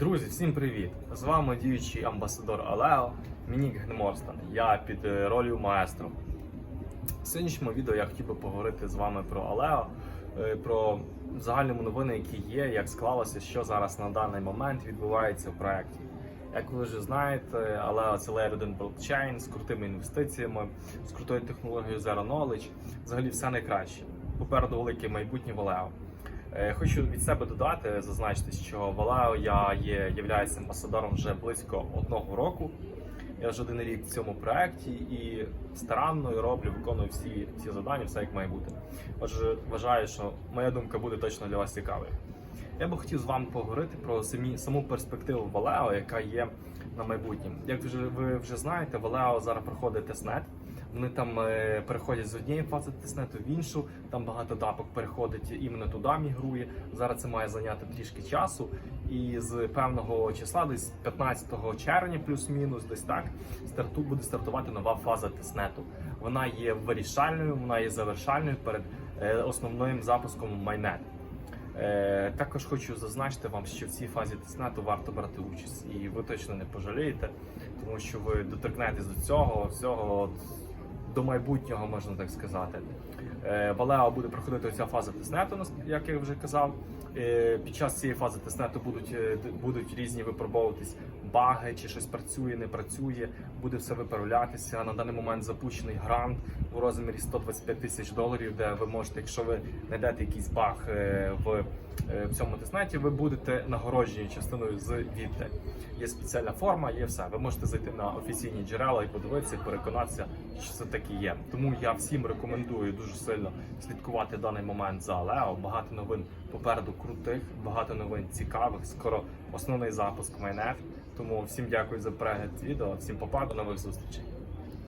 Друзі, всім привіт! З вами діючий амбасадор Алео Мінік Гнеморстан. Я під е, ролью маестро. В сьогоднішньому відео я хотів би поговорити з вами про Алео, е, про загальні новини, які є, як склалося, що зараз на даний момент відбувається в проєкті. Як ви вже знаєте, Aleo це Layer 1 блокчейн з крутими інвестиціями, з крутою технологією Zero Knowledge. Взагалі все найкраще. Попереду велике майбутнє в Aleo. Е, Хочу від себе додати, зазначити, що в Алео я є являюсь амбасадором вже близько одного року. Я вже один рік в цьому проєкті і старанно роблю, виконую всі, всі завдання, все як має бути. Отже, вважаю, що моя думка буде точно для вас цікавою. Я би хотів з вами поговорити про самі, саму перспективу Валео, яка є на майбутнє. Як вже ви вже знаєте, Валео зараз проходить тестнет. Вони там е, переходять з однієї фази тестнету в іншу. Там багато дапок переходить іменно туди, мігрує. Зараз це має зайняти трішки часу. І з певного числа, десь 15 червня, плюс-мінус, десь так, старту буде стартувати нова фаза тестнету. Вона є вирішальною, вона є завершальною перед е, основним запуском майнет. Е, також хочу зазначити вам, що в цій фазі тестнету варто брати участь, і ви точно не пожалієте, тому що ви доторкнетесь до цього всього до майбутнього, можна так сказати. Е, Валео буде проходити ця фаза тестнету, як я вже казав. Е, Під час цієї фази тестнету будуть, е, будуть різні випробовуватись баги, чи щось працює, не працює, буде все виправлятися. На даний момент запущений грант у розмірі 125 тисяч доларів, де ви можете, якщо ви знайдете якийсь баг в, в цьому тестнеті, ви будете нагороджені частиною з відти. Є спеціальна форма, є все. Ви можете зайти на офіційні джерела і подивитися, переконатися, що це таки є. Тому я всім рекомендую дуже сильно слідкувати даний момент за Лео. Багато новин попереду крутих, багато новин цікавих. Скоро основний запуск майнет. Тому всім дякую за перегляд відео. Всім попа, до нових зустрічей.